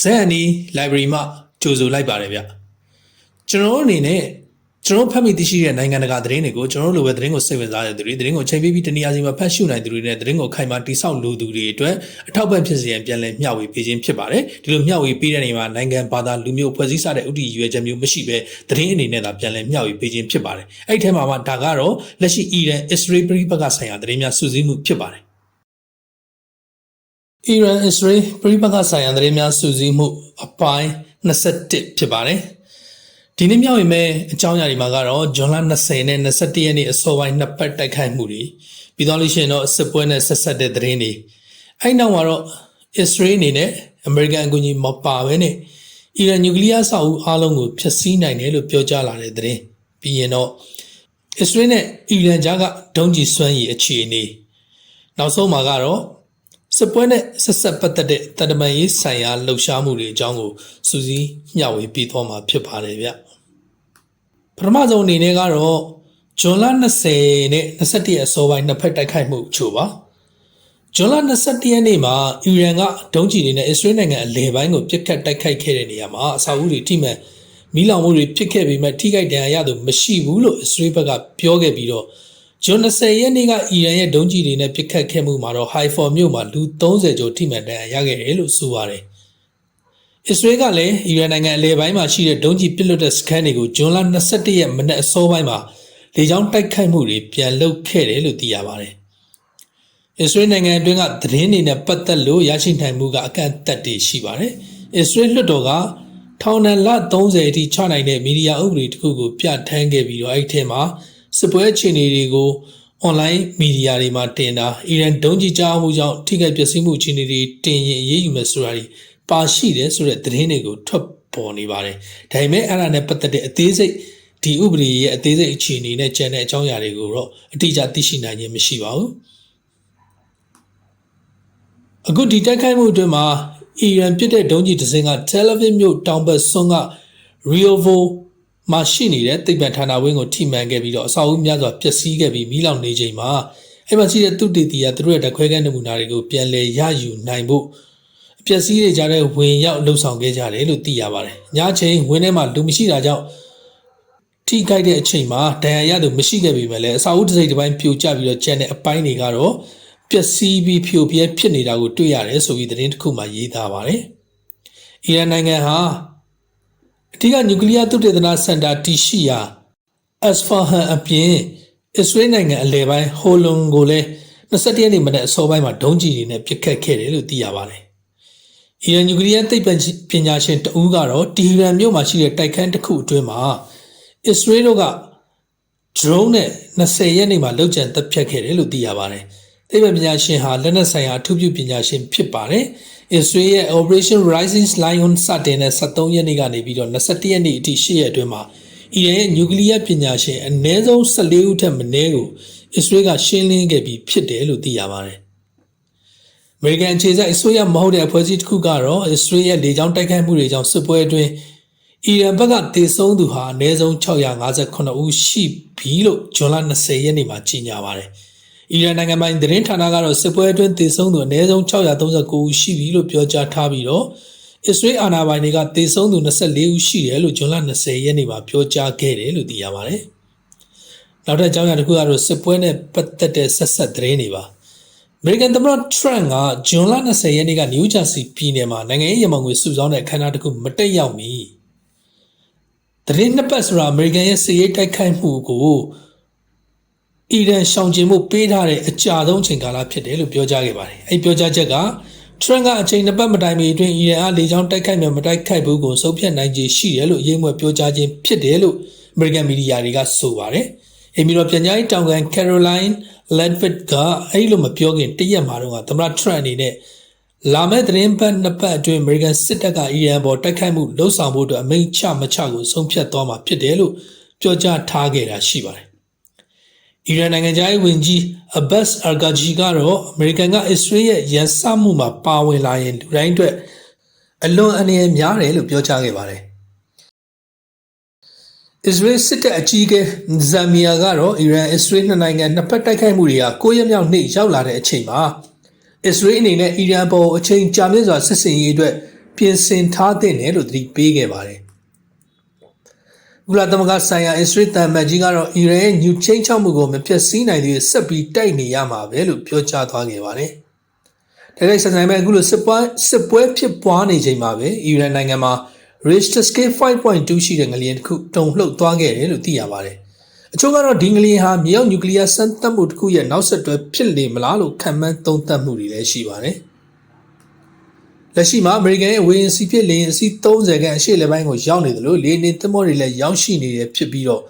ဇက်အန်ဒီ library မှာကြိုဆိုလိုက်ပါတယ်ဗျကျွန်တော်တို့အနေနဲ့ကျွန်တော်ဖတ်မိသိရှိတဲ့နိုင်ငံတကာသတင်းတွေကိုကျွန်တော်တို့လိုပဲသတင်းကိုစိတ်ဝင်စားတဲ့သူတွေသတင်းကိုချိန်ပြီးပြီးတနည်းအားဖြင့်ဖတ်ရှုနိုင်သူတွေနဲ့သတင်းကိုခိုင်မာတိဆောက်လိုသူတွေအတွက်အထောက်ပံ့ဖြစ်စေရန်ပြန်လည်မျှဝေပေးခြင်းဖြစ်ပါတယ်ဒီလိုမျှဝေပေးတဲ့နေမှာနိုင်ငံဘာသာလူမျိုးဖွဲ့စည်းစတဲ့ဥတီရွယ်ချက်မျိုးမရှိဘဲသတင်းအနေနဲ့သာပြန်လည်မျှဝေပေးခြင်းဖြစ်ပါတယ်အဲ့ဒီထဲမှာမှဒါကတော့လက်ရှိအီရန်အစ္စရေးပြည်ပကဆိုင်ရာသတင်းများစုစည်းမှုဖြစ်ပါတယ် အီရန်အစ္စရေးပြည်ပကဆိုင်ရာသတင်းများစုစည်းမှုအပိုင်း21ဖြစ်ပါတယ်။ဒီနေ့မြောက်ရင်မဲ့အကြောင်းအရာတွေမှာကတော့ဂျွန်လ20နဲ့21ရက်နေ့အစောပိုင်းနှစ်ပတ်တိုက်ခိုက်မှုတွေပြီးတော့လို့ရှိရင်တော့စစ်ပွဲနဲ့ဆက်ဆက်တဲ့သတင်းတွေအဲ့နောက်မှာတော့အစ္စရေးအနေနဲ့အမေရိကန်အကူအညီမပါဘဲနဲ့အီရန်နျူကလ িয়ার ဆောက်ဦးအားလုံးကိုဖျက်ဆီးနိုင်တယ်လို့ပြောကြားလာတဲ့သတင်းပြီးရင်တော့အစ္စရေးနဲ့အီရန်ကြားကဒုံးကျည်စွမ်းရည်အခြေအနေနောက်ဆုံးမှာကတော့ စစ်ပွဲနဲ့ဆက်ဆက်ပတ်သက်တဲ့တန်တမာရေးဆိုင်ရာလှုပ်ရှားမှုတွေအကြောင်းကိုစူးစီးမျှဝေပြီးသွားမှာဖြစ်ပါတယ်ဗျပထမဆုံးအနေနဲ့ကတော့ဇွန်လ20နဲ့21ရက်အစောပိုင်းနှစ်ဖက်တိုက်ခိုက်မှုချို့ပါဇွန်လ21ရက်နေ့မှာအီရန်ကဒုံးကျည်တွေနဲ့အစ္စရေးနိုင်ငံအလယ်ပိုင်းကိုပစ်ခတ်တိုက်ခိုက်ခဲ့တဲ့နေရာမှာအဆောက်အဦတွေထိမှန်မီးလောင်မှုတွေဖြစ်ခဲ့ပေမဲ့ထိခိုက်ဒဏ်ရာရသူမရှိဘူးလို့အစ္စရေးဘက်ကပြောခဲ့ပြီးတော့ ဂျွန်20ရက်နေ့ကအီရန်ရဲ့ဒုံးကျည်တွေနဲ့ပစ်ခတ်ခဲ့မှုမှာတော့ဟိုင်ဖော်မြို့မှာလူ30ကျော်ထိမှန်ဒဏ်ရာရခဲ့တယ်လို့ဆိုပါတယ်။အစ္စရေးကလည်းအီရန်နိုင်ငံအလယ်ပိုင်းမှာရှိတဲ့ဒုံးကျည်ပစ်လွတ်တဲ့စခန်းတွေကိုဂျွန်လ21ရက်မနက်အစောပိုင်းမှာလေကြောင်းတိုက်ခိုက်မှုတွေပြန်လုပ်ခဲ့တယ်လို့သိရပါတယ်။အစ္စရေးနိုင်ငံအတွင်းကသတင်းတွေနဲ့ပတ်သက်လို့ရရှိနိုင်မှုကအကန့်အသတ်တွေရှိပါတယ်။အစ္စရေးလွှတ်တော်ကထောင်ဒဏ်လ30အထိချနိုင်တဲ့မီဒီယာဥပဒေတစ်ခုကိုပြဋ္ဌာန်းခဲ့ပြီးတော့အဲ့ဒီထဲမှာ စစ်ပွဲအခြေအနေတွေကိုအွန်လိုင်းမီဒီယာတွေမှာတင်တာအီရန်ဒုံးကျည်ကြားမှုကြောင့်ထိခိုက်ပျက်စီးမှုအခြေအနေတွေတင်ရင်အရေးယူမယ်ဆိုတာတွေပါရှိတယ်ဆိုတဲ့သတင်းတွေကိုထွက်ပေါ်နေပါတယ်။ဒါပေမဲ့အဲ့ဒါနဲ့ပတ်သက်တဲ့အသေးစိတ်ဒီဥပဒေရဲ့အသေးစိတ်အခြေအနေနဲ့ကျန်တဲ့အကြောင်းအရာတွေကိုတော့အတိအကျသိရှိနိုင်ခြင်းမရှိပါဘူး။အခုဒီတိုက်ခိုက်မှုအတွင်းမှာအီရန်ပြစ်တဲ့ဒုံးကျည်တစ်စင်းကတယ်လီဗစ်မြို့တောင်ဘက်ဆွန်းက Riovo မှာရှိနေတဲ့သိပ္ပံဌာနဝင်းကိုထိမှန်ခဲ့ပြီးတော့အဆောက်အဦများစွာပျက်စီးခဲ့ပြီးမိလောင်နေချိန်မှာအဲ့မှာရှိတဲ့သူတေတီကသူတို့ရဲ့တခွဲကန်းနမူနာတွေကိုပြန်လည်ရယူနိုင်ဖို့အပျက်စီးတွေကြားထဲဝင်ရောက်လှုပ်ဆောင်ခဲ့ကြတယ်လို့သိရပါတယ်။ညချိန်ဝင်းထဲမှာလူမရှိတာကြောင့်ထိခိုက်တဲ့အချိန်မှာဒဏ်ရာရသူမရှိခဲ့ပေမဲ့လည်းအစာအုပ်တစ်စိတ်တစ်ပိုင်းပြိုကျပြီးတော့ကျန်တဲ့အပိုင်းတွေကတော့ပျက်စီးပြီးဖြိုပြဲဖြစ်နေတာကိုတွေ့ရတယ်ဆိုပြီးသတင်းတစ်ခုမှရေးသားပါတယ်။အီရန်နိုင်ငံဟာ အထူးကနျူကလ িয়ার သုတေသနစင်တာတည်ရှိရာအက်စဖာဟန်အပြင်အစ္စရေးနိုင်ငံအလယ်ပိုင်းဟိုလွန်ကိုလည်း21ရက်နေ့မနက်အစောပိုင်းမှာဒုံးကျည်တွေနဲ့ပစ်ခတ်ခဲ့တယ်လို့သိရပါတယ်။အီရန်နျူကလ িয়ার သိပ္ပံပညာရှင်တဦးကတော့တီဟီရန်မြို့မှာရှိတဲ့တိုက်ခန်းတစ်ခုအတွင်းမှာအစ္စရေးတို့က drone နဲ့20ရက်နေ့မှာလောက်ကျန်တပ်ဖြတ်ခဲ့တယ်လို့သိရပါတယ်။သိပ္ပံပညာရှင်ဟာလက်နက်ဆိုင်ရာအထူးပြုပညာရှင်ဖြစ်ပါတယ်။ Israel ရဲ့ Operation Rising Lion စတင်တဲ့73ရက်နေ့ကနေပြီးတော့21ရက်နေ့အထိ8ရက်အတွင်းမှာအီရန်ရဲ့နျူကလ িয়ার ပညာရှင်အနည်းဆုံး14ဦးထက်မနည်းကို Israel ကရှင်းလင်းခဲ့ပြီးဖြစ်တယ်လို့သိရပါတယ်။ American ခြေစိုက်အစိုးရမဟုတ်တဲ့အဖွဲ့အစည်းတစ်ခုကတော့ Israel ရဲ့လေကြောင်းတိုက်ခိုက်မှုတွေကြောင့်စစ်ပွဲအတွင်းအီရန်ဘက်ကတေဆုံးသူဟာအနည်းဆုံး658ဦးရှိပြီလို့ဇွန်လ20ရက်နေ့မှာကြေညာပါတယ်။ အီရန်နိုင်ငံပိုင်သတင်းဌာနကတော့စစ်ပွဲအတွင်းတေဆုံးသူအနည်းဆုံး639ဦးရှိပြီလို့ပြောကြားထားပြီးတော့အစ္စရေးအာဏာပိုင်တွေကတေဆုံးသူ24ဦးရှိတယ်လို့ဇွန်လ20ရက်နေ့မှာပြောကြားခဲ့တယ်လို့သိရပါတယ်။နောက်ထပ်အကြောင်းအရာတစ်ခုကတော့စစ်ပွဲနဲ့ပတ်သက်တဲ့ဆက်ဆက်သတင်းတွေပါ။ American သမ္မတ Trump ကဇွန်လ20ရက်နေ့က New Jersey ပြည်နယ်မှာနိုင်ငံရေးရမန်ငွေစုဆောင်းတဲ့အခမ်းအနားတစ်ခုမတက်ရောက်မီတရင်နှစ်ပတ်ဆိုတာအမေရိကန်ရဲ့စစ်ရေးတိုက်ခိုက်မှုကို အီရန်ရှောင်ကျဉ်မှုပေးထားတဲ့အကြာဆုံးချိန်ကာလဖြစ်တယ်လို့ပြောကြားခဲ့ပါတယ်။အဲဒီပြောကြားချက်ကထရန့်ကအချိန်နှစ်ပတ်မတိုင်မီအတွင်းအီရန်အားလေကြောင်းတိုက်ခိုက်မြမတိုက်ခိုက်ဘူးကိုစုပ်ဖြတ်နိုင်ခြေရှိတယ်လို့ရေးမွဲပြောကြားခြင်းဖြစ်တယ်လို့အမေရိကန်မီဒီယာတွေကဆိုပါတယ်။အမီရောပြန်ကြားရေးတောင်ကန် Caroline Leavitt ကအဲ့လိုမပြောခင်တရက်မှာတော့သမ္မတထရန့်အနေနဲ့လာမယ့်သတင်းပတ်နှစ်ပတ်အတွင်းအမေရိကန်စစ်တပ်ကအီရန်ပေါ်တိုက်ခိုက်မှုလှုံ့ဆော်ဖို့အတွက်အမိန့်ချမချကိုဆုံးဖြတ်သွားမှာဖြစ်တယ်လို့ပြောကြားထားခဲ့တာရှိပါတယ်။ အီရန်နိုင်ငံသားရေးဝန်ကြီးအဘတ်အာဂါဂျီကတော့အမေရိကန်ကအစ္စရေးရဲ့ရန်စမှုမှာပါဝင်လာရင်လူတိုင်းအတွက်အလွန်အန္တရာယ်များတယ်လို့ပြောကြားခဲ့ပါတယ်။အစ္စရေးစစ်တပ်အကြီးအကဲဇာမီယာကတော့အီရန်အစ္စရေးနှစ်နိုင်ငံနှစ်ဖက်တိုက်ခိုက်မှုတွေက၉ရက်မြောက်နေ့ရောက်လာတဲ့အချိန်မှာအစ္စရေးအနေနဲ့အီရန်ပေါ်အချိန်ကြာမြင့်စွာစစ်စင်ရေးအတွက်ပြင်ဆင်ထားတဲ့နယ်လို့သတိပေးခဲ့ပါတယ် ကုလသမဂ္ဂဆိုင်ရာအစ္စရေးတန်မတ်ကြီးကတော့အီရန်ရဲ့ညူချင်းချောက်မှုကိုမဖျက်ဆီးနိုင်သေးဆက်ပြီးတိုက်နေရမှာပဲလို့ပြောကြားသွားခဲ့ပါတယ်။တိုက်ရိုက်ဆက်ဆိုင်မဲ့အခုလိုစစ်ပွဲစစ်ပွဲဖြစ်ပွားနေချိန်မှာပဲအီရန်နိုင်ငံမှာ Richter scale 5.2ရှိတဲ့ငလျင်တစ်ခုတုံလှုပ်သွားခဲ့တယ်လို့သိရပါတယ်။အချို့ကတော့ဒီငလျင်ဟာမြေအောင်နျူကလ িয়ার စမ်းသပ်မှုတစ်ခုရဲ့နောက်ဆက်တွဲဖြစ်နေမလားလို့ခန့်မှန်းသုံးသပ်မှုတွေလည်းရှိပါတယ်။ လက်ရှိမှာအမေရိကန်ရဲ့ဝေရင်စီဖြစ်လေရင်အစီ30ခန့်အရှေ့လေပိုင်းကိုရောက်နေတယ်လို့လေနေသင်္ဘောတွေလည်းရောက်ရှိနေတယ်ဖြစ်ပြီးတော့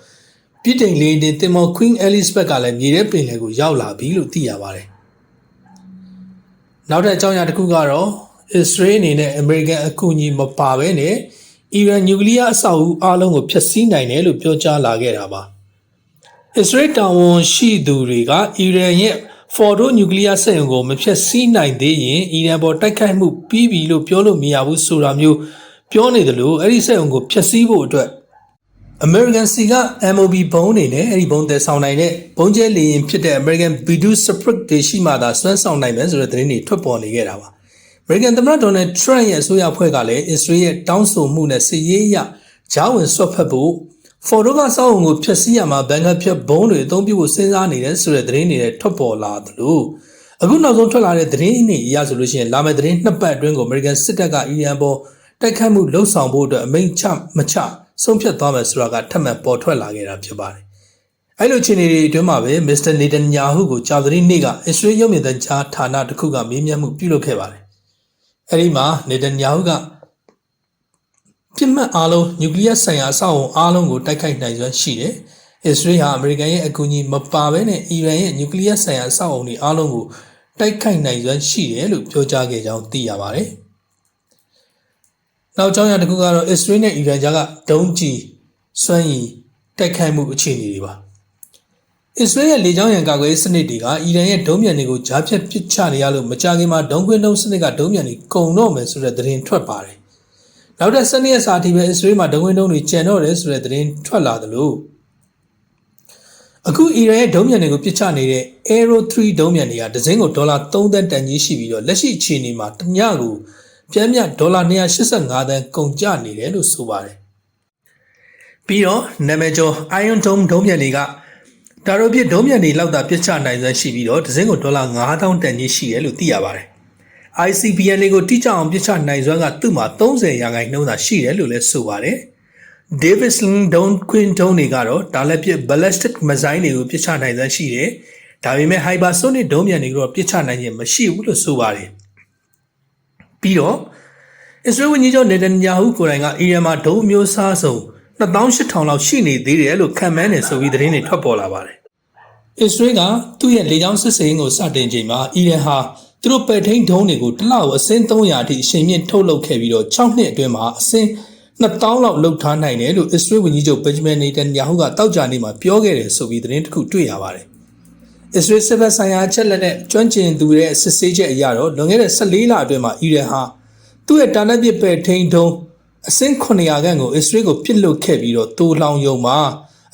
ပြည်တိုင်လေနေသင်္ဘော Queen Elizabeth ကလည်းမြေထဲပင်လယ်ကိုရောက်လာပြီလို့သိရပါတယ်။နောက်ထပ်အကြောင်းအရာတစ်ခုကတော့ Israel အနေနဲ့ American အကူအညီမပါဘဲနဲ့အီရန်နျူကလ িয়ার အဆောက်အဦအားလုံးကိုဖျက်ဆီးနိုင်တယ်လို့ပြောကြားလာခဲ့တာပါ။ Israel တာဝန်ရှိသူတွေကအီရန်ရဲ့ ဖော်ဒိုနျူကလ িয়ার စက်ရုံကိုမဖျက်ဆီးနိုင်သေးရင်အီရန်ပေါ်တိုက်ခိုက်မှုပြီးပြီလို့ပြောလို့မရဘူးဆိုတာမျိုးပြောနေတယ်လို့အဲ့ဒီစက်ရုံကိုဖျက်ဆီးဖို့အတွက် American စီက MOB ဘုံနေနဲ့အဲ့ဒီဘုံသက်ဆောင်နိုင်တဲ့ဘုံကျဲလေရင်ဖြစ်တဲ့ American B2 Separate တွေရှိမှသာစွမ်းဆောင်နိုင်မယ်ဆိုတဲ့သတင်းတွေထွက်ပေါ်နေခဲ့တာပါ။ American သမ္မတဒေါ်နယ်ထရန့်ရဲ့အစိုးရအဖွဲ့ကလည်း Israel ရဲ့တောင်းဆိုမှုနဲ့စစ်ရေးအရဂျားဝင်ဆွတ်ဖက်ဖို့ ဖော်ဒိုကစောက်အုံကိုဖျက်ဆီးရမှာဘန်ကဖြတ်ဘုံတွေအသုံးပြုဖို့စဉ်းစားနေတယ်ဆိုတဲ့သတင်းတွေထွက်ပေါ်လာသလိုအခုနောက်ဆုံးထွက်လာတဲ့သတင်းတွေအရဆိုလို့ရှိရင်လာမယ့်သတင်းနှစ်ပတ်အတွင်းကို American စစ်တပ်ကအီရန်ပေါ်တိုက်ခိုက်မှုလှုံ့ဆော်ဖို့အတွက်အမိန့်ချမချဆုံးဖြတ်သွားမယ်ဆိုတာကထပ်မံပေါ်ထွက်လာခဲ့တာဖြစ်ပါတယ်။အဲလိုအခြေအနေတွေအတွင်းမှာပဲမစ္စတာနေတန်ယာဟုကိုကြာသတိနေ့ကအစ္စရေးရုပ်မြင်သံကြားဌာနတစ်ခုကမေးမြန်းမှုပြုလုပ်ခဲ့ပါတယ်။အဲဒီမှာနေတန်ယာဟုက ပြစ်မှတ်အားလုံးနျူကလ িয়ার ဆိုင်ရာအဆောက်အုံအားလုံးကိုတိုက်ခိုက်နိုင်စွမ်းရှိတယ်။အစ္စရေးဟာအမေရိကန်ရဲ့အကူအညီမပါဘဲနဲ့အီရန်ရဲ့နျူကလ িয়ার ဆိုင်ရာအဆောက်အုံတွေအားလုံးကိုတိုက်ခိုက်နိုင်စွမ်းရှိတယ်လို့ပြောကြားခဲ့ကြောင်းသိရပါတယ်။နောက်ကြောင်းရတစ်ခုကတော့အစ္စရေးနဲ့အီရန်ကြားကဒုံးကျည်စွမ်းရည်တိုက်ခိုက်မှုအခြေအနေတွေပါအစ္စရေးရဲ့လေကြောင်းရန်ကာကွယ်ရေးစနစ်တွေကအီရန်ရဲ့ဒုံးမြန်တွေကိုကြားဖြတ်ပစ်ချနေရလို့မကြခင်မှာဒုံးခွင်းဒုံးစနစ်ကဒုံးမြန်တွေကုန်တော့မယ်ဆိုတဲ့သတင်းထွက်ပါတယ် နောက်တဲ့စနစ်ရဲ့စာတီပဲအစ္စရေးမှာဒုံးခွင်းဒုံးတွေကျန်တော့တယ်ဆိုတဲ့သတင်းထွက်လာသလိုအခုအီရန်ရဲ့ဒုံးမြန်တွေကိုပစ်ချနေတဲ့ Aero 3ဒုံးမြန်တွေကဒဇင်းကိုဒေါ်လာ3သန်းတန်ကြီးရှိပြီးတော့လက်ရှိအခြေအနေမှာတညကိုပြမ်းမြဒေါ်လာ285သန်းကုန်ကျနေတယ်လို့ဆိုပါတယ်ပြီးတော့နာမည်ကျော် Iron Dome ဒုံးမြန်တွေကတာရိုပြစ်ဒုံးမြန်တွေလောက်သာပြစ်ချနိုင်စွမ်းရှိပြီးတော့ဒဇင်းကိုဒေါ်လာ9000တန်ကြီးရှိတယ်လို့သိရပါတယ် ICBM တွေကိုတိကျအောင်ပြစ်ချနိုင်စွမ်းကသူ့မှာ30ရာခိုင်နှုန်းသာရှိတယ်လို့လည်းဆိုပါတယ်။ Davidson Don Quinn ဒုံးတွေကတော့ဒါလက်ပြ ballistic missile တွေကိုပြစ်ချနိုင်စွမ်းရှိတယ်။ဒါပေမဲ့ hypersonic ဒုံးမြန်တွေကတော့ပြစ်ချနိုင်ခြင်းမရှိဘူးလို့ဆိုပါတယ်။ပြီးတော့ Israel ဝန်ကြီးချုပ်နေတန်ယာဟုကိုယ်တိုင်ကအီရန်မှာဒုံးမျိုးစားစုံ2800လောက်ရှိနေသေးတယ်လို့ခန့်မှန်းနေဆိုပြီးသတင်းတွေထွက်ပေါ်လာပါတယ်။ Israel ကသူ့ရဲ့လေကြောင်းစစ်စင်ကိုစတင်ချိန်မှာအီရန်ဟာ သူတို့ပဲ့ထိန်ဒုံးတွေကိုတစ်လောက်အစင်း300အထိအချိန်မြင့်ထုတ်လုပ်ခဲ့ပြီးတော့6နှစ်အတွင်းမှာအစင်း2000လောက်လှုပ်ထားနိုင်တယ်လို့အစ္စရေးဝန်ကြီးချုပ်ဘင်ဂျမင်နေတန်ယာဟုကတောက်ကြနေမှာပြောခဲ့တယ်ဆိုပြီးသတင်းတစ်ခုတွေ့ရပါတယ်။အစ္စရေးစစ်ဘက်ဆိုင်ရာချက်လက်နဲ့ကျွမ်းကျင်သူရဲ့စစ်ဆေးချက်အရတော့လွန်ခဲ့တဲ့14လအတွင်းမှာအီရန်ဟာသူ့ရဲ့တာနက်ပစ်ပဲ့ထိန်ဒုံးအစင်း900ခန့်ကိုအစ္စရေးကိုပစ်လွတ်ခဲ့ပြီးတော့တိုးလောင်ယုံမှာ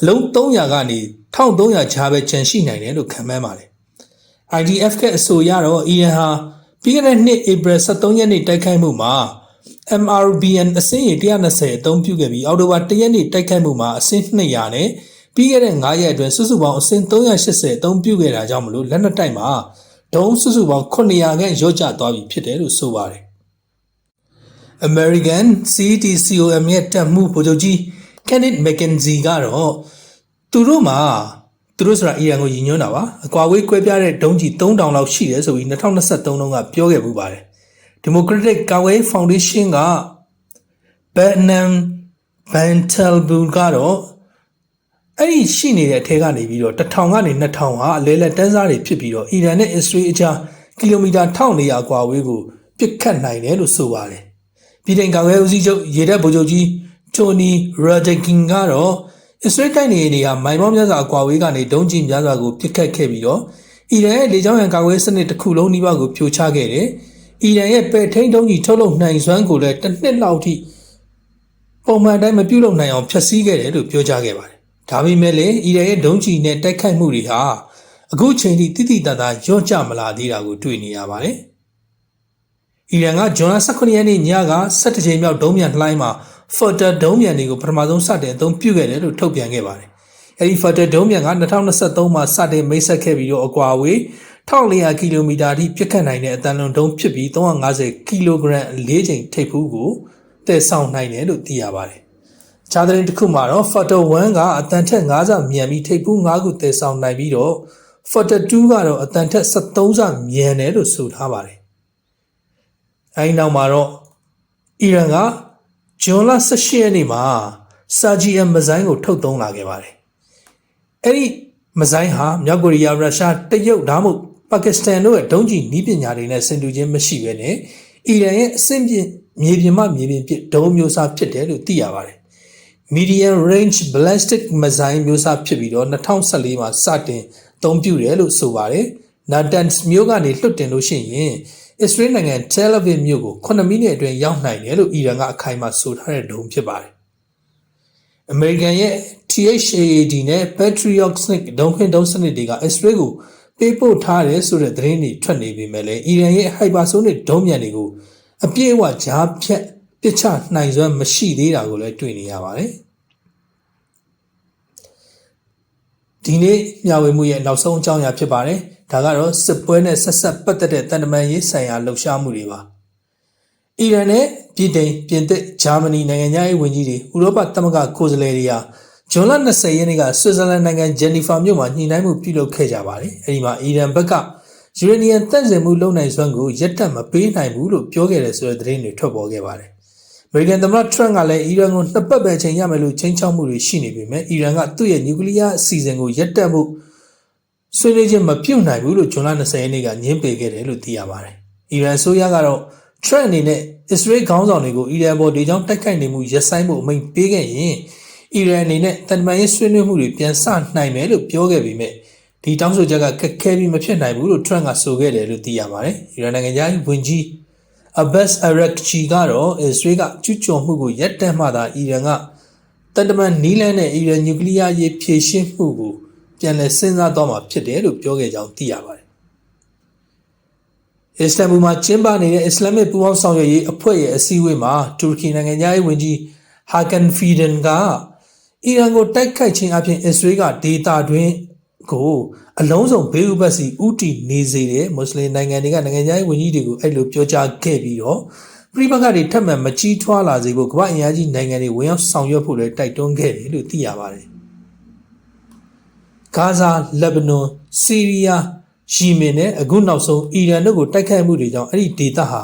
အလုံး300ကနေ1300ချားပဲကျန်ရှိနိုင်တယ်လို့ခန့်မှန်းပါတယ် IDF ကအဆိုအရတော့အီရန်ဟာပြီးခဲ့တဲ့နှစ်ဧပြီ23ရက်နေ့တိုက်ခိုက်မှုမှာ MRBN အစင်းရေ120အသုံးပြုခဲ့ပြီးအောက်တိုဘာ1ရက်နေ့တိုက်ခိုက်မှုမှာအစင်း200နဲ့ပြီးခဲ့တဲ့9ရက်အတွင်းစုစုပေါင်းအစင်း380အသုံးပြုခဲ့တာကြောင့်မလို့လက်နက်တိုက်မှာဒုံးစုစုပေါင်း900ခန့်ရော့ကျသွားပြီဖြစ်တယ်လို့ဆိုပါတယ် American CTCOM ရဲ့တပ်မှုဗိုလ်ချုပ်ကြီး Kenneth McKenzie ကတော့သူတို့မှာ သူတို့ဆိုတာအီရန်ကိုယဉ်ညွန်းတာပါအကွာဝေးကွဲပြားတဲ့ဒုံးကြီး3000လောက်ရှိတယ်ဆိုပြီး2023တုန်းကပြောခဲ့ပူပါတယ် Democratic ကာဝေး Foundation က Bernam Bantelbul ကတော့အဲ့ဒီရှိနေတဲ့အထက်ကနေပြီးတော့1000ကနေ2000ဟာအလဲလက်တန်းစားတွေဖြစ်ပြီးတော့အီရန်နဲ့အစ္စရေးအကြားကီလိုမီတာ1400အကွာဝေးကိုပြစ်ခတ်နိုင်တယ်လို့ဆိုပါတယ်ပြည်ထိုင်ကာဝေးဦးစီးချုပ်ရေတပ်ဗိုလ်ချုပ်ကြီးတိုနီရာဒကင်ကတော့ အစ္စရေးတိုက်နေနေဟာမိုင်ပေါင်းများစွာအကွာဝေးကနေဒုံးကျည်များစွာကိုပစ်ခတ်ခဲ့ပြီးတော့အီရန်ရဲ့လေကြောင်းရန်ကာကွယ်စနစ်တစ်ခုလုံးနှိပါကိုဖြိုချခဲ့တယ်။အီရန်ရဲ့ပဲ့ထိန်ဒုံးကြီးထုတ်လုပ်နိုင်စွမ်းကိုလည်းတစ်နှစ်လောက်ထိပုံမှန်တိုင်းမပြုလုပ်နိုင်အောင်ဖျက်ဆီးခဲ့တယ်လို့ပြောကြားခဲ့ပါတယ်။ဒါပေမဲ့လည်းအီရန်ရဲ့ဒုံးကျည်နဲ့တိုက်ခိုက်မှုတွေဟာအခုချိန်ထိတိတိတတ်တာရော့ကျမလာသေးတာကိုတွေ့နေရပါတယ်။အီရန်ကဇွန်လ18ရက်နေ့ညက17ချိန်မြောက်ဒုံးမြန်လှိုင်းမှာ ဖော်တာဒုံးမြန်တွေကိုပထမဆုံးစတင်အသုံးပြုခဲ့တယ်လို့ထုတ်ပြန်ခဲ့ပါတယ်။အဲဒီဖော်တာဒုံးမြန်က2023မှာစတင်မိတ်ဆက်ခဲ့ပြီးတော့အကွာအဝေး1400ကီလိုမီတာအထိပြစ်ခတ်နိုင်တဲ့အတန်လွန်ဒုံးဖြစ်ပြီး350ကီလိုဂရမ်၄ချိန်ထိပ်ဖူးကိုတည်ဆောင်နိုင်တယ်လို့သိရပါတယ်။ခြားသတင်းတစ်ခုမှာတော့ Photo 1ကအတန်ထက်9ဆမြန်ပြီးထိပ်ဖူး9ခုတည်ဆောင်နိုင်ပြီးတော့ Photo 2ကတော့အတန်ထက်73ဆမြန်တယ်လို့ဆိုထားပါတယ်။အဲဒီနောက်မှာတော့အီရန်က ဂျွန်လ18ရက်နေ့မှာစာဂျီအမ်မဇိုင်းကိုထုတ်သုံးလာခဲ့ပါတယ်။အဲ့ဒီမဇိုင်းဟာမြောက်ကိုရီးယားရုရှားတရုတ်ဒါမှမဟုတ်ပါကစ္စတန်တို့ရဲ့ဒုံးကျည်နည်းပညာတွေနဲ့ဆင်တူခြင်းမရှိဘဲနဲ့အီရန်ရဲ့အဆင့်ပြင်းမြေပြင်မှမြေပြင်ပစ်ဒုံးမျိုးစားဖြစ်တယ်လို့သိရပါတယ်။ medium range ballistic missile မျိုးစားဖြစ်ပြီးတော့2014မှာစတင်အသုံးပြုတယ်လို့ဆိုပါတယ်။ Natanz မျိုးကနေလွှတ်တင်လို့ရှိရင် အစ္စရေးနိုင်ငံ Tel Aviv မြို့ကို9မိနစ်အတွင်းရောက်နိုင်တယ်လို့အီရန်ကအခိုင်အမာဆိုထားတဲ့ဒုံးဖြစ်ပါတယ်။အမေရိကန်ရဲ့ THAAD နဲ့ Patriot ဒုံးခွင်းဒုံးစနစ်တွေကအစ္စရေးကိုပေးပို့ထားတယ်ဆိုတဲ့သတင်းတွေထွက်နေပေမဲ့လည်းအီရန်ရဲ့ hypersonic ဒုံးမြန်တွေကိုအပြည့်အဝကြားဖြတ်ပစ်ချနိုင်စွမ်းမရှိသေးတာကိုလည်းတွေ့နေရပါတယ်။ဒီနေ့မျှဝေမှုရဲ့နောက်ဆုံးအကြောင်းအရာဖြစ်ပါတယ်။ ဒါကတော့စစ်ပွဲနဲ့ဆက်ဆက်ပတ်သက်တဲ့တန်တမန်ရေးဆိုင်ရာလှုပ်ရှားမှုတွေပါ။အီရန်နဲ့ပြည်တိန်ပြင်သစ်ဂျာမနီနိုင်ငံသားရေးဝန်ကြီးတွေဥရောပသမဂ္ဂကိုယ်စားလှယ်တွေဟာဂျွန်လ20ရက်နေ့ကဆွစ်ဇာလန်နိုင်ငံဂျနီဖာမြို့မှာညှိနှိုင်းမှုပြုလုပ်ခဲ့ကြပါတယ်။အဲဒီမှာအီရန်ဘက်ကယူရေနီယံတန့်စင်မှုလုပ်နိုင်စွမ်းကိုရပ်တန့်မပေးနိုင်ဘူးလို့ပြောခဲ့တယ်ဆိုတဲ့သတင်းတွေထွက်ပေါ်ခဲ့ပါတယ်။အမေရိကန်သမ္မတထရန့်ကလည်းအီရန်ကိုနှစ်ပတ်ပဲချိန်ရမယ်လို့ချိန်ချောက်မှုတွေရှိနေပေမဲ့အီရန်ကသူ့ရဲ့နျူကလ িয়ার အစီအစဉ်ကိုရပ်တန့်မှု ဆွေးနွေးခြင်းမပြုတ်နိုင်ဘူးလို့ဂျွန်လ20ရက်နေ့ကညှင်းပယ်ခဲ့တယ်လို့သိရပါတယ်။အီရန်ဆိုရကတော့ထရန့်အနေနဲ့အစ္စရေးခေါင်းဆောင်တွေကိုအီရန်ပေါ်ဒေကြောင်းတိုက်ခိုက်နေမှုရပ်ဆိုင်းဖို့အမိန့်ပေးခဲ့ရင်အီရန်အနေနဲ့တန်တမာရေးဆွေးနွေးမှုတွေပြန်ဆနိုင်မယ်လို့ပြောခဲ့ပေမဲ့ဒီတောင်းဆိုချက်ကခက်ခဲပြီးမဖြစ်နိုင်ဘူးလို့ထရန့်ကဆိုခဲ့တယ်လို့သိရပါတယ်။အီရန်နိုင်ငံသားဝန်ကြီး Abbas Araghchi ကတော့အစ္စရေးကကျူးကျော်မှုကိုရပ်တန့်မှသာအီရန်ကတန်တမန်နီလန်းနဲ့အီရန်နျူကလ িয়ার ရေးဖြည့်ရှင်းမှုကို ပြန်လည်စဉ်းစားသွားမှာဖြစ်တယ်လို့ပြောခဲ့ကြောင်းသိရပါတယ်။အစ္စတန်ဘူလ်မှာကျင်းပနေတဲ့အစ္စလာမစ်ပူးပေါင်းဆောင်ရွက်ရေးအဖွဲ့ရဲ့အစည်းအဝေးမှာတူရကီနိုင်ငံသားရေးဝန်ကြီးဟာကန်ဖီဒန်ကအီရန်ကိုတိုက်ခိုက်ခြင်းအပြင်အစ္စရေးကဒေတာတွင်ကိုအလုံးစုံဘေးဥပတ်စီဥတီနေစေတဲ့မွတ်စလင်နိုင်ငံတွေကနိုင်ငံသားဝန်ကြီးတွေကိုအဲ့လိုပြောကြားခဲ့ပြီးတော့ပြည်ပကတွေထပ်မံမကြီးထွားလာစေဖို့ကမ္ဘာအင်အားကြီးနိုင်ငံတွေဝင်ရောက်ဆောင်ရွက်ဖို့လည်းတိုက်တွန်းခဲ့တယ်လို့သိရပါတယ်။ ဂါဇာ၊လက်ဘနွန်၊ဆီးရီးယား၊ယီမင်နဲ့အခုနောက်ဆုံးအီရန်တို့ကိုတိုက်ခိုက်မှုတွေကြောင့်အဲ့ဒီဒေသဟာ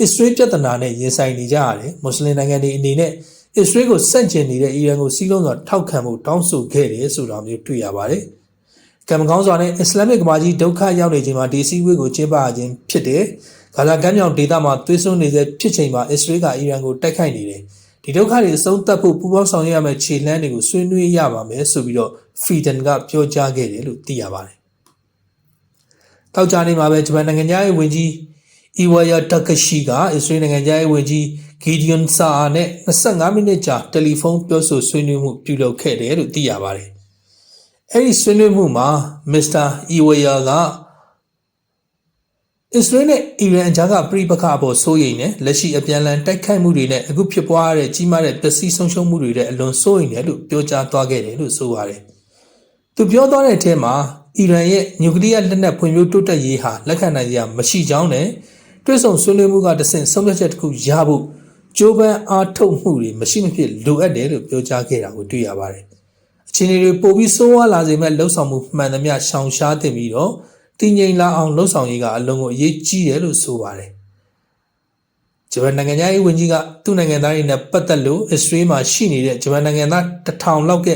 အစ္စရေးပြည်ထနာနဲ့ရင်ဆိုင်နေကြရတယ်။မွတ်စလင်နိုင်ငံတွေအနေနဲ့အစ္စရေးကိုစန့်ကျင်နေတဲ့အီရန်ကိုစီးလုံးစွာထောက်ခံမှုတောင်းဆိုခဲ့တယ်ဆိုတာမျိုးတွေ့ရပါတယ်။ကံမကောင်းစွာနဲ့အစ္စလာမစ်ကမာကြီးဒုက္ခရောက်နေချိန်မှာဒီစီဝေးကိုကျင်းပခြင်းဖြစ်တယ်။ဂါဇာကမ်းမြောင်ဒေသမှာသွေးစွန်းနေတဲ့ဖြစ်ချိန်မှာအစ္စရေးကအီရန်ကိုတိုက်ခိုက်နေတယ်။ဒီဒုက္ခတွေအဆုံးသတ်ဖို့ပူးပေါင်းဆောင်ရွက်ရမယ့်ခြေလှမ်းတွေကိုဆွေးနွေးရပါမယ်ဆိုပြီးတော့ ဖီဒန်ကပြောကြားခဲ့တယ်လို့သိရပါတယ်။တောက်ကြနေမှာပဲဂျပန်နိုင်ငံသားရဲ့ဝန်ကြီးအီဝါယာတကရှိကအစ္စရေးနိုင်ငံသားရဲ့ဝန်ကြီးဂီဒီယွန်ဆာနဲ့25မိနစ်ကြာတယ်လီဖုန်းပြောဆိုဆွေးနွေးမှုပြုလုပ်ခဲ့တယ်လို့သိရပါတယ်အဲ့ဒီဆွေးနွေးမှုမှာမစ္စတာအီဝယာကအစ္စရေးနဲ့အီရန်အကြားကပြိပခအပေါ်စိုးရိမ်နေလက်ရှိအပြန်အလှန်တိုက်ခိုက်မှုတွေနဲ့အခုဖြစ်ပွားတဲ့ကြီးမားတဲ့ပစ္စည်းဆုံးရှုံးမှုတွေတဲ့အလွန်စိုးရိမ်တယ်လို့ပြောကြားသွားခဲ့တယ်လို့ဆိုပါတယ်။ သူပြောသွားတဲ့အထက်မှာအီရန်ရဲ့နျူကလ িয়ার လက်နက်ဖွံ့ဖြိုးတိုးတက်ရေးဟာလက်ခံနိုင်ရမရှိကြောင်းနဲ့တွဲဆုံဆွေးနွေးမှုကတဆင့်ဆုံးဖြတ်ချက်တစ်ခုရဖို့ကြိုးပမ်းအားထုတ်မှုတွေမရှိမဖြစ်လိုအပ်တယ်လို့ပြောကြားခဲ့တာကိုတွေ့ရပါတယ်။အခြေအနေတွေပိုပြီးဆိုးဝါးလာစေမဲ့လှုပ်ဆောင်မှုမှန်သမျှရှောင်ရှားတင်ပြီးတော့တည်ငြိမ်လာအောင်လှုပ်ဆောင်ရေးကအလုံးကိုအရေးကြီးတယ်လို့ဆိုပါတယ်။ဂျပန်နိုင်ငံသားရေးဝန်ကြီးကသူ့နိုင်ငံသားတွေနဲ့ပတ်သက်လို့အစ္စရေးမှာရှိနေတဲ့ဂျပန်နိုင်ငံသားတထောင်လောက်က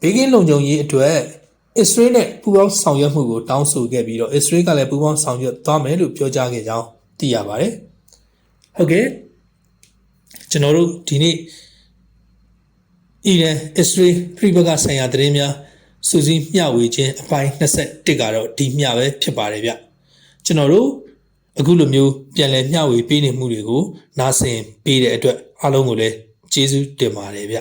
ဘေးကင်းလုံခြုံရေးအတွက်အစ္စရေးနဲ့ပူးပေါင်းဆောင်ရွက်မှုကိုတောင်းဆိုခဲ့ပြီးတော့အစ္စရေးကလည်းပူးပေါင်းဆောင်ရွက်သွားမယ်လို့ပြောကြားခဲ့ကြောင်းသိရပါတယ်။ဟုတ်ကဲ့ကျွန်တော်တို့ဒီနေ့အီရန်အစ္စရေးပြည်ပကဆိုင်ရာသတင်းများစူးစီးမျှဝေခြင်းအပိုင်း21ကတော့ဒီမျှပဲဖြစ်ပါတယ်ဗျကျွန်တော်တို့အခုလိုမျိုးပြန်လည်မျှဝေပေးနေမှုတွေကိုနားဆင်ပေးတဲ့အတွက်အားလုံးကိုလည်းကျေးဇူးတင်ပါတယ်ဗျ